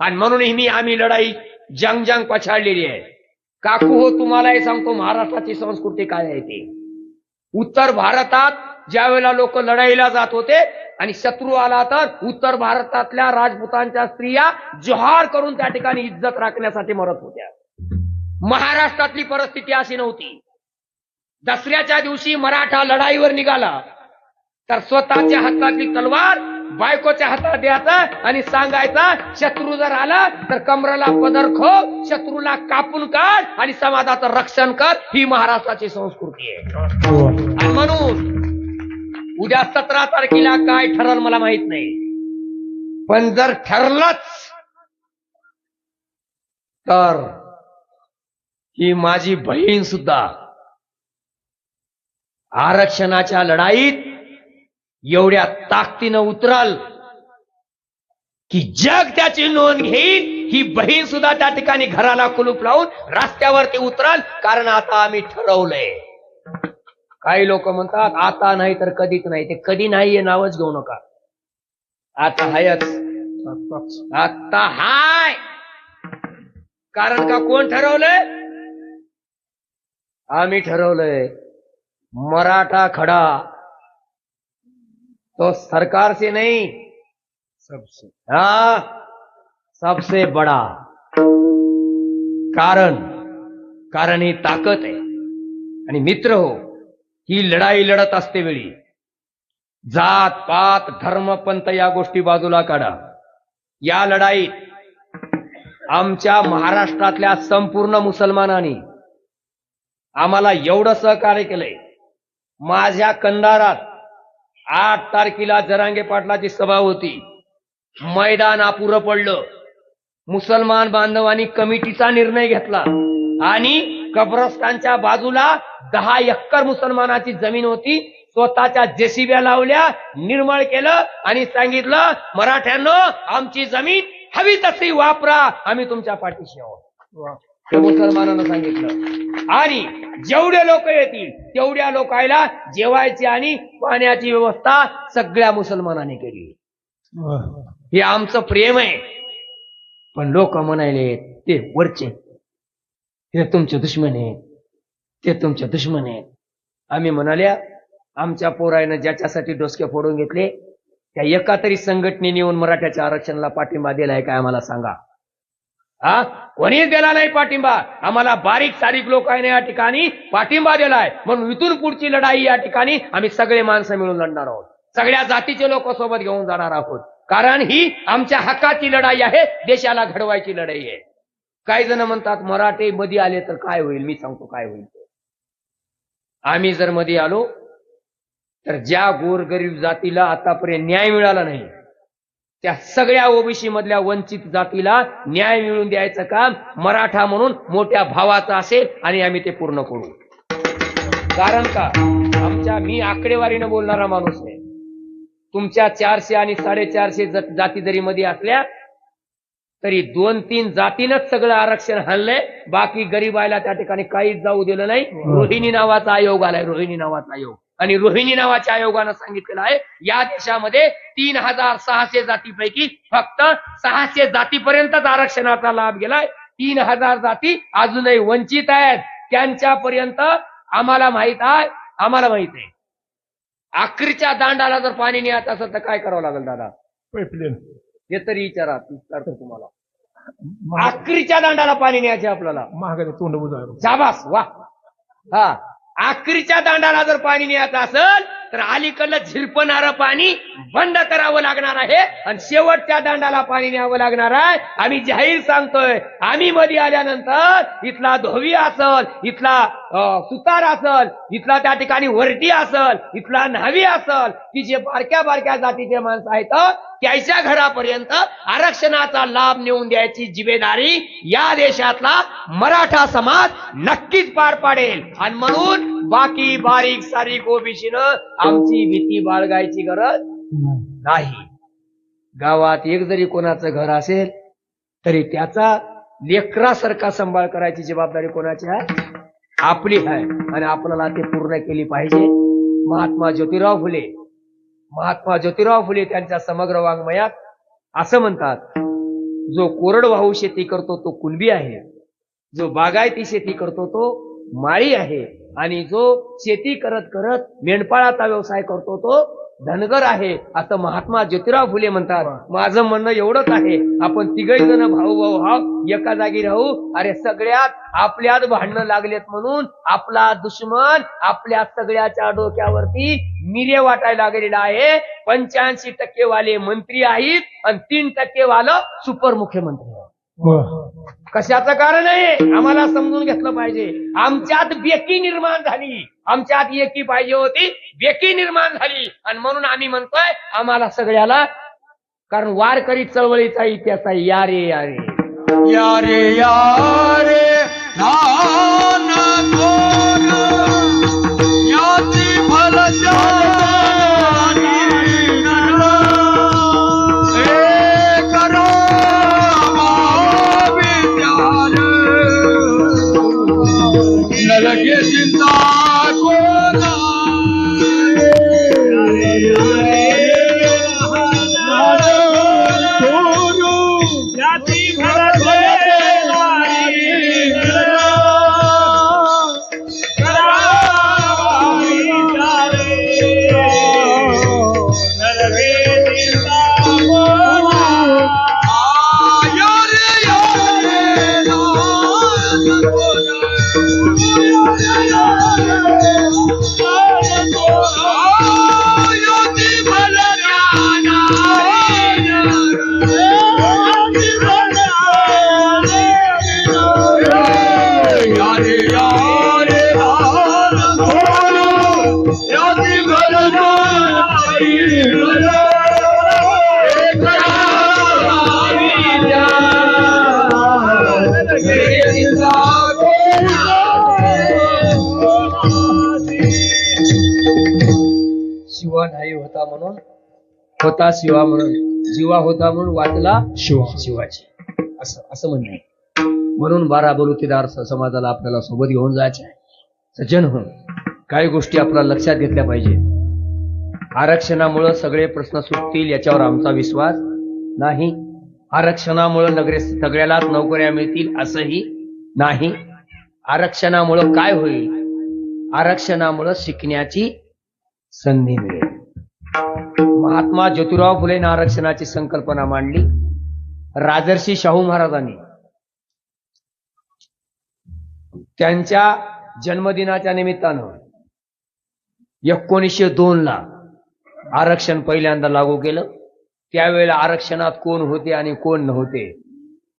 आणि म्हणून मी आम्ही लढाई जंग जंग पछाडलेली आहे. काकू हो तुम्हालाही सांगतो महाराष्ट्राची संस्कृती काय आहे ते? उत्तर भारतात ज्या वेळेला लोक लढाईला जात होते आणि शत्रू आला तर उत्तर भारतातल्या राजपुतांच्या स्त्रिया जोहार करून त्या ठिकाणी इज्जत राखण्यासाठी मरत होत्या. महाराष्ट्रातली परिस्थिती अशी नव्हती. दसऱ्याच्या दिवशी मराठा लढाईवर निघाला तर स्वतःच्या हातातली तलवार बायकोच्या हातात द्यायचा आणि सांगायचा शत्रू जर आला तर कमराला पदर खो शत्रूला कापून काढ आणि समाजाचं रक्षण कर. ही महाराष्ट्राची संस्कृती आहे. आणि म्हणून उद्या सतरा तारखेला काय ठरल मला माहीत नाही. पण जर ठरलंच तर ही माझी बहीण सुद्धा आरक्षणाच्या लढाईत एवढ्या ताकदीनं उतराल की जग त्याची नोंद घेईल ही बहीण सुद्धा त्या ठिकाणी घराला कुलूप लावून रस्त्यावरती उतराल. कारण आता आम्ही ठरवलंय. काही लोक म्हणतात आता नाही तर कधीच नाही. ते कधी नाही हे नावच घेऊ नका. आता हायच. आता हाय. कारण का कोण ठरवलंय? आम्ही ठरवलंय मराठा खडा. तो सरकार से नहीं सबसे। हाँ सबसे बड़ा कारण कारण ही। ताकद आहे आणि मित्र हो ही लढाई लढत असते वेळी जात पात धर्म पंथ या गोष्टी बाजूला काढा. या लढाईत आमच्या महाराष्ट्रातल्या संपूर्ण मुसलमानांनी आम्हाला एवढं सहकार्य केलंय. माझ्या कंदारात आठ तारखेला जरांगे पाटलाची सभा होती. मैदान अपुरं पडलं. मुसलमान बांधवांनी कमिटीचा निर्णय घेतला. आणि कब्रस्तानच्या बाजूला दहा एकर मुसलमानाची जमीन होती. स्वतःच्या जेसीब्या लावल्या निर्मळ केलं आणि सांगितलं मराठ्यांनो आमची जमीन हवी तशी वापरा. आम्ही तुमच्या पाठीशी आहोत. मुसलमानानं सांगितलं. आणि जेवढे लोक येतील तेवढ्या लोकायला जेवायची आणि पाण्याची व्यवस्था सगळ्या मुसलमानांनी केली. हे आमचं प्रेम आहे. पण लोक म्हणायले ते वरचे हे तुमचे दुश्मन आहेत. ते तुमचे दुश्मन आहेत. आम्ही म्हणाल्या आमच्या पोरायनं ज्याच्यासाठी डोसके फोडून घेतले त्या एका तरी संघटनेने येऊन मराठ्याच्या आरक्षणाला पाठिंबा दिलाय काय आम्हाला सांगा. हा? कोणीच दिला नाही पाठिंबा. आम्हाला बारीक सारीक लोकांनी या ठिकाणी. पाठिंबा दिलाय. म्हणून इथून पुढची लढाई या ठिकाणी आम्ही सगळे माणसं मिळून लढणार आहोत. सगळ्या जातीचे लोक सोबत घेऊन जाणार आहोत. कारण ही आमच्या हक्काची लढाई आहे. देशाला घडवायची लढाई आहे. काही जण म्हणतात मराठे मध्ये आले तर काय होईल? मी सांगतो काय होईल ते. आम्ही जर मध्ये आलो तर ज्या गोरगरीब जातीला आतापर्यंत न्याय मिळाला नाही त्या सगळ्या ओबीसी मधल्या वंचित जातीला न्याय मिळवून द्यायचं काम मराठा म्हणून मोठ्या भावाचं असेल आणि आम्ही ते पूर्ण करू. कारण का? आमच्या मी आकडेवारीनं बोलणारा माणूस आहे. तुमच्या चारशे आणि साडेचारशे जाती जरी मध्ये असल्या तरी दोन तीन जातीनच सगळं आरक्षण हल्लंय बाकी गरीबायला त्या ठिकाणी काहीच जाऊ दिलं नाही. रोहिणी नावाचा आयोग आलाय. रोहिणी नावाचा आयोग. आणि रोहिणी नावाच्या आयोगानं सांगितलेलं आहे या देशामध्ये तीन हजार सहाशे जातीपैकी फक्त सहाशे जातीपर्यंतच आरक्षणाचा लाभ गेलाय. तीन हजार जाती अजूनही वंचित आहेत. त्यांच्यापर्यंत आम्हाला माहीत आहे आम्हाला माहीत आहे. आखरीच्या दांडाला जर पाणी न्यायचं असेल तर काय करावं लागेल दादा? पाईपलाईन हे तरी विचारा विचारतो तुम्हाला. आखरीच्या दांडाला पाणी न्यायचे आपल्याला. महागाने तोंड जाबास वा. हा. आखरीच्या दांडाला जर पाणी न्यायचं असेल तर अलीकडलं झिरपणारं पाणी बंद करावं लागणार आहे आणि शेवटच्या दांडाला पाणी न्यावं लागणार आहे. आम्ही जाहीर सांगतोय आम्ही मध्ये आल्यानंतर इथला धोवी असल इथला सुतार असल इथला त्या ठिकाणी वरटी असल इथला न्हावी असल की जे बारक्या बारक्या जातीचे माणसं आहेत त्याच्या घरापर्यंत आरक्षणाचा लाभ नेऊन द्यायची जिम्मेदारी या देशातला मराठा समाज नक्कीच पार पाडेल. आणि म्हणून बाकी बारीक सारीक ओबीसीनं आमची भीती बाळगायची गरज नाही. गावात एक जरी कोणाचं घर असेल तरी त्याचा लेकरासारखा सांभाळ करायची जबाबदारी कोणाची आहे? आपली आहे. आणि आपल्याला ते पूर्ण केली पाहिजे. महात्मा ज्योतिराव फुले महात्मा ज्योतिराव फुले त्यांच्या समग्र वाङ्मयात असं म्हणतात जो कोरडवाहू शेती करतो तो कुणबी आहे. जो बागायती शेती करतो तो माळी आहे आणि जो शेती करत करत मेंढपाळाचा व्यवसाय करतो तो धनगर आहे. असं महात्मा ज्योतिराव फुले म्हणतात माझं म्हणणं एवढंच आहे आपण तिघही जण भाऊ भाऊ हाव एका जागी राहू. अरे सगळ्यात आपल्यात भांडणं लागलेत म्हणून आपला दुश्मन आपल्या सगळ्याच्या डोक्यावरती मिरे वाटायला लागलेला आहे. पंच्याऐंशी टक्के वाले मंत्री आहेत आणि तीन टक्केवालं सुपर मुख्यमंत्री कशाचं कारण आहे? आम्हाला समजून घेतलं पाहिजे. आमच्यात बेकी निर्माण झाली. आमच्यात एकी पाहिजे होती बेकी निर्माण झाली. आणि म्हणून आम्ही म्हणतोय आम्हाला सगळ्याला कारण वारकरी चळवळीचा इतिहास आहे. या रे या रे. यारे यारे नान कोण याची फल नलगे Christian शिवा होता म्हणून होता शिवा म्हणून जीवा होता म्हणून वाचला शिवा. शिवाची असं असं म्हणणं. आहे म्हणून बारा बलुतेदार समाजाला आपल्याला सोबत घेऊन जायचं आहे. सज्जन हो काही गोष्टी आपल्याला लक्षात घेतल्या पाहिजे. आरक्षणामुळं सगळे प्रश्न सुटतील याच्यावर आमचा विश्वास नाही. आरक्षणामुळं नगरे सगळ्यालाच नोकऱ्या मिळतील असंही नाही. आरक्षणामुळं काय होईल? आरक्षणामुळं शिकण्याची संधी मिळेल. महात्मा ज्योतिराव फुलेनं आरक्षणाची संकल्पना मांडली. राजर्षी शाहू महाराजांनी. त्यांच्या जन्मदिनाच्या निमित्तानं एकोणीसशे दोन ला आरक्षण पहिल्यांदा लागू केलं. त्यावेळेला आरक्षणात कोण होते आणि कोण नव्हते